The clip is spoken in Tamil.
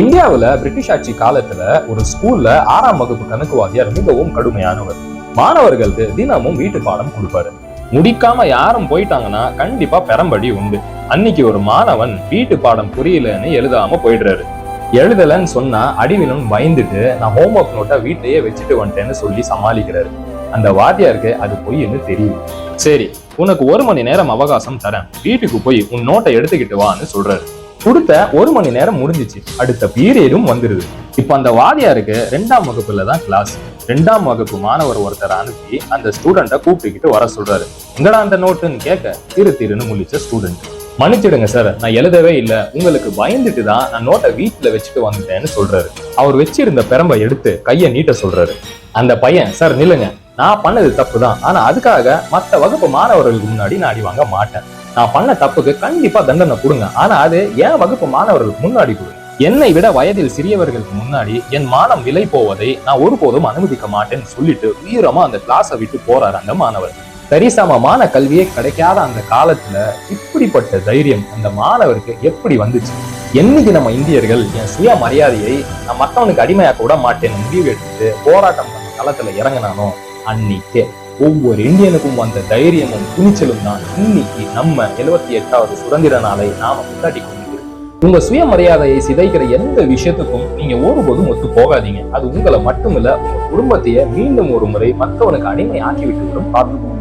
இந்தியாவுல பிரிட்டிஷ் ஆட்சி காலத்துல ஒரு ஸ்கூல்ல ஆறாம் வகுப்பு கணக்கு வாத்தியார் மிகவும் கடுமையானவர். மாணவர்களுக்கு தினமும் வீட்டு பாடம் கொடுப்பாரு. முடிக்காம யாரும் போயிட்டாங்கன்னா கண்டிப்பா பெரம்படி உண்டு. அன்னைக்கு ஒரு மாணவன் வீட்டு பாடம் புரியலன்னு எழுதாம போயிடுறாரு. எழுதலன்னு சொன்னா அடிவிலும் பயந்துட்டு நான் ஹோம்ஒர்க் நோட்டை வீட்லயே வச்சுட்டு வந்துட்டேன்னு சொல்லி சமாளிக்கிறாரு. அந்த வாத்தியாருக்கு அது பொய்ன்னு தெரியும் சரி உனக்கு ஒரு மணி நேரம் அவகாசம் தரேன். வீட்டுக்கு போய் உன் நோட்டை எடுத்துக்கிட்டு வான்னு சொல்றாரு. கொடுத்த ஒரு மணி நேரம் முடிஞ்சிச்சு. அடுத்த பீரியடும் வந்துருது. இப்ப அந்த வாதியாருக்கு ரெண்டாம் வகுப்புல தான் கிளாஸ் ரெண்டாம் வகுப்பு மாணவர் ஒருத்தர் அனுப்பி அந்த ஸ்டூடெண்ட்டை கூப்பிட்டுக்கிட்டு வர சொல்றாரு. எங்கடா அந்த நோட்டுன்னு கேட்க திரு திருன்னு முழிச்ச ஸ்டூடெண்ட் மன்னிச்சிடுங்க சார் நான் எழுதவே இல்லை. உங்களுக்கு பயந்துட்டு தான் நான் நோட்டை வீட்டில் வச்சுட்டு வந்துட்டேன்னு சொல்றாரு. அவர் வச்சிருந்த பெரம்பை எடுத்து கையை நீட்ட சொல்றாரு. அந்த பையன் சார் நில்லுங்க. நான் பண்ணது தப்பு தான். ஆனா அதுக்காக மற்ற வகுப்பு மாணவர்களுக்கு முன்னாடி நான் அடி வாங்க மாட்டேன். நான் பண்ண தப்புக்கு கண்டிப்பா தண்டனை கொடுங்க. ஆனா அது என் வகுப்பு மாணவர்களுக்கு முன்னாடி கொடுங்க என்னை விட வயதில் சிறியவர்களுக்கு முன்னாடி என் மானம் விலை போவதை நான் ஒருபோதும் அனுமதிக்க மாட்டேன்னு சொல்லிட்டு வீரமா அந்த கிளாஸை விட்டு போறாரு அந்த மாணவர். சரிசமமான கல்வியே கிடைக்காத அந்த காலத்துல இப்படிப்பட்ட தைரியம் அந்த மாணவருக்கு எப்படி வந்துச்சு? என்னைக்கு நம்ம இந்தியர்கள் என் சுய மரியாதையை நான் மற்றவனுக்கு அடிமையாக்க விட மாட்டேன்னு முடிவு எடுத்துட்டு போராட்டம் பண்ண களத்துல இறங்கினானோ? அன்னைக்கே. ஒவ்வொரு இந்தியனுக்கும் வந்த தைரியமும் துணிச்சலும் தான் இன்னைக்கு நம்ம எழுபத்தி எட்டாவது சுதந்திர நாளை நாம கொண்டாடி கொண்டிருக்கிறோம். உங்க சுயமரியாதையை சிதைக்கிற எந்த விஷயத்துக்கும் நீங்க ஒருபோதும் ஒத்து போகாதீங்க. அது உங்களை மட்டுமில்ல உங்க குடும்பத்தையே மீண்டும் ஒரு முறை மற்றவனுக்கு அடிமை ஆக்கி விட்டு பார்த்துக்கோங்க.